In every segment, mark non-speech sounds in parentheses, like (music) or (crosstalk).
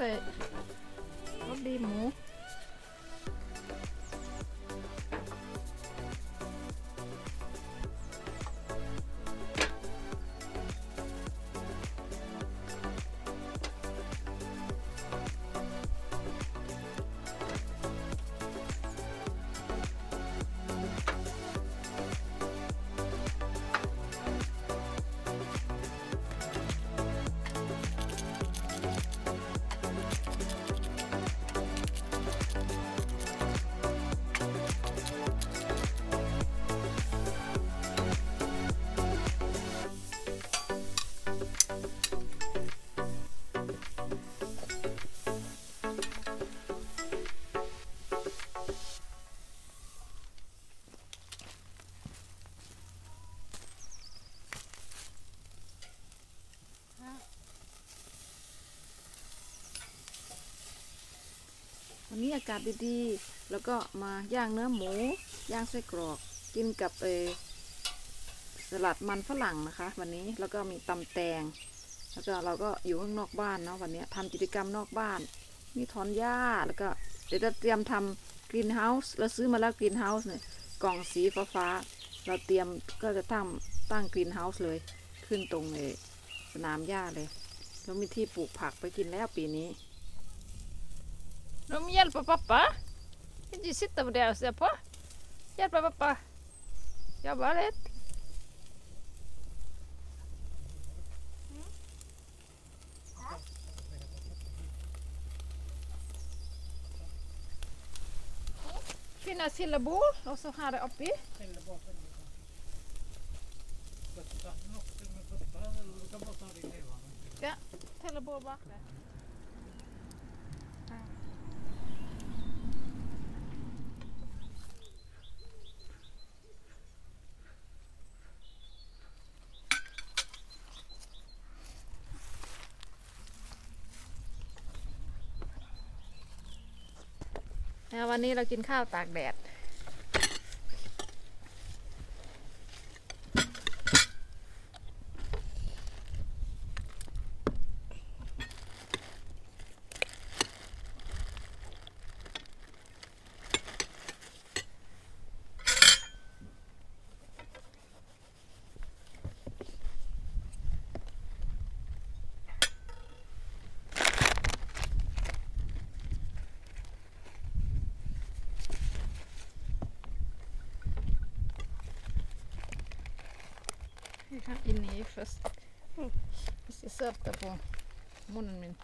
ใส่รสดีหมู วันนี้อากาศดีๆ แล้วก็มาย่างเนื้อหมู ย่างไส้กรอก กินกับเอสลัดมันฝรั่งนะคะ วันนี้แล้วก็มีตำแตง แล้วก็เราก็อยู่ข้างนอกบ้านเนาะวันนี้ทำกิจกรรมนอกบ้าน มีถอนหญ้าแล้วก็เดี๋ยวจะเตรียมทำกรีนเฮาส์เราซื้อมาแล้วกรีนเฮาส์เนี่ยกล่องสีฟ้าๆเราเตรียมก็จะตั้งตั้งกรีนเฮาส์เลยขึ้นตรงเออสนามหญ้าเลยแล้วมีที่ปลูกผักไปกินแล้วปีนี้ Nå må vi hjelpe pappa. Kan du sitte på der og se på? Hjelpe pappa. Jobbe litt. finne et fillebord, og så her det oppi. Ja, fillebord bak. วันนี้เรากินข้าวตากแดด in i först. Jag ska sätta på munnen min.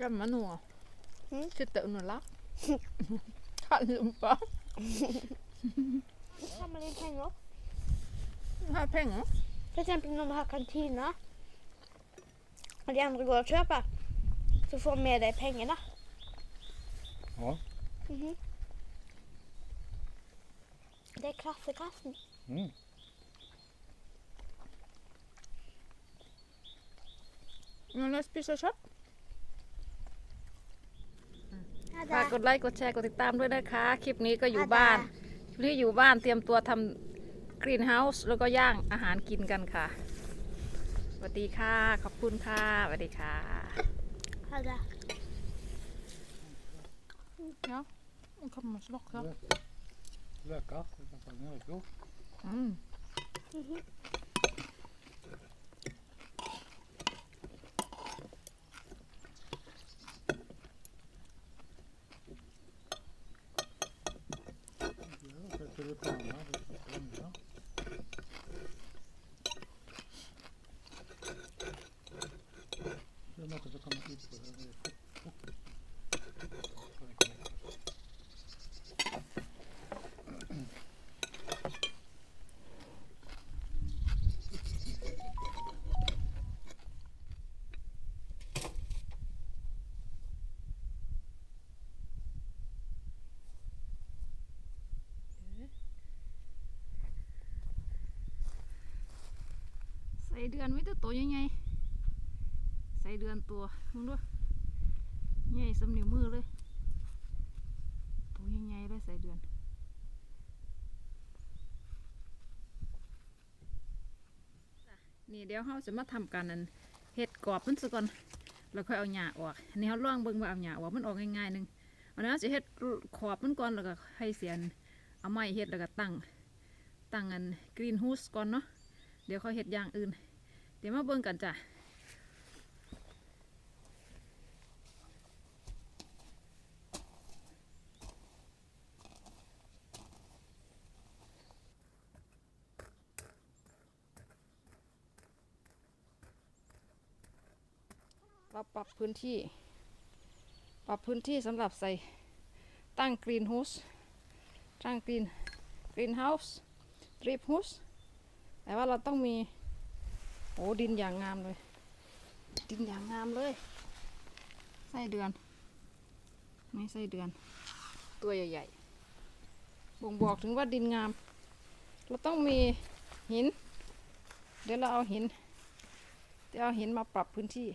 Kan man noe? Mm. Sitte under lapp? (laughs) Ta lompa? Har man litt penger? Har penger? For eksempel når vi har kantina, og de andre går og kjøper, så får vi de pengene. Ja. Mm -hmm. Det er klassekassen. Mm. Når jeg spiser kjøtt ฝาก Ada. กดไลค์กดแชร์กดติดตามด้วยนะคะ คลิปนี้ก็อยู่อาดาบ้านคลิปนี้อยู่บ้านเตรียมตัวทำกรีนเฮาส์แล้วก็ย่างอาหารกินกันค่ะสวัสดีค่ะ ขอบคุณค่ะสวัสดีค่ะ Ada. Mm. Ja, dan kan man smaka. Løk. Løker. Du kan ta den i fjor. Mm. ส่เดือนไว้แต่ตัวใหญ่ๆใส่เดือนตัวมึงดูใหญ่สำนิ้วมือเลยตัวใหญ่ๆเลยใส่เดือนนี่เดี๋ยวเราจะมาทำการนั้นเห็ดกรอบมันซะก่อนแล้วค่อยเอาหญ้าออกอันนี้เราลองเบิ่งว่าเอาหญ้าออกมันออกง่ายๆหนึงอันนี้เราจะเห็ดขอบมันก่อนแล้วก็ให้เสียนเอาไม้เห็ดแล้วก็ตั้งตั้งอันกรีนฮูสก่อนเนาะเดี๋ยวเขาเห็ดอย่างอื่น เดี๋ยวมาเบิ่งกันจ้ะเราปรับพื้นที่ ปรับพื้นที่สำหรับใส่ตั้งกรีนฮูสตั้งกรีนกรีนเฮาส์ดริปฮูสแต่ว่าเราต้องมี อ้ดินอย่างงามเลย ดินอย่างงามเลย ไส้เดือน ไม่ไส้เดือน ตัวใหญ่ๆ บ่งบอกถึงว่าดินงาม เราต้องมีหิน เดี๋ยวเราเอาหิน เดี๋ยวเอาหินมาปรับพื้นที่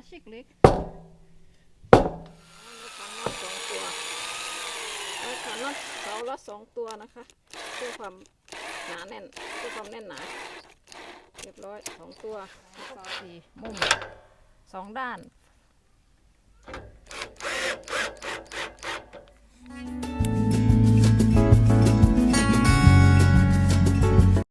าชิกเล็กขันน็อตสองตัวเขันน็อตเสาละสองตัวนะคะเพื่อความหนาแน่นเพื่อความแน่นหนาเรียบร้อยสองตัวสี่มุมสองด้าน